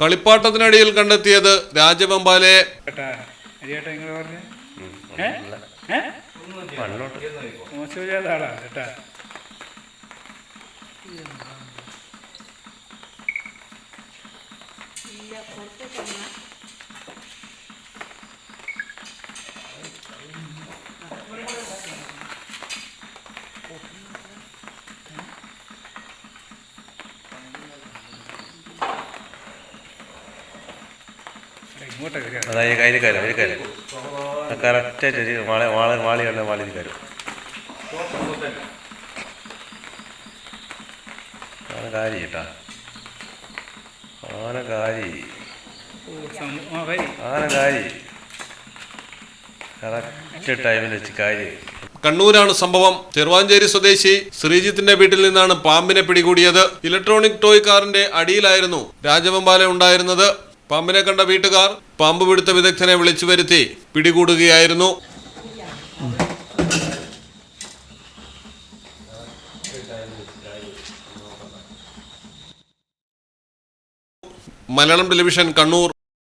കളിപ്പാട്ടത്തിനടിയിൽ കണ്ടെത്തിയത് രാജവെമ്പാലെ. കേട്ടാ അതായത് അതിൽ കയറും അതിൽ കയറും കറക്റ്റായിട്ട് വാള വാള വാളി വാളിയിൽ കയറും ആന കാരി കേട്ടാ. ആന കാരി. ആന കാരി. കറക്റ്റ് ടൈമിൽ വെച്ച് കാരി. കണ്ണൂരാണ് സംഭവം. ചെറുവാഞ്ചേരി സ്വദേശി ശ്രീജിത്തിന്റെ വീട്ടിൽ നിന്നാണ് പാമ്പിനെ പിടികൂടിയത്. ഇലക്ട്രോണിക് ടോയ് കാറിന്റെ അടിയിലായിരുന്നു രാജവെമ്പാല ഉണ്ടായിരുന്നത്. പാമ്പിനെ കണ്ട വീട്ടുകാർ പാമ്പ് പിടുത്ത വിദഗ്ധനെ വിളിച്ചു വരുത്തി പിടികൂടുകയായിരുന്നു. മലയാളം ടെലിവിഷൻ കണ്ണൂർ.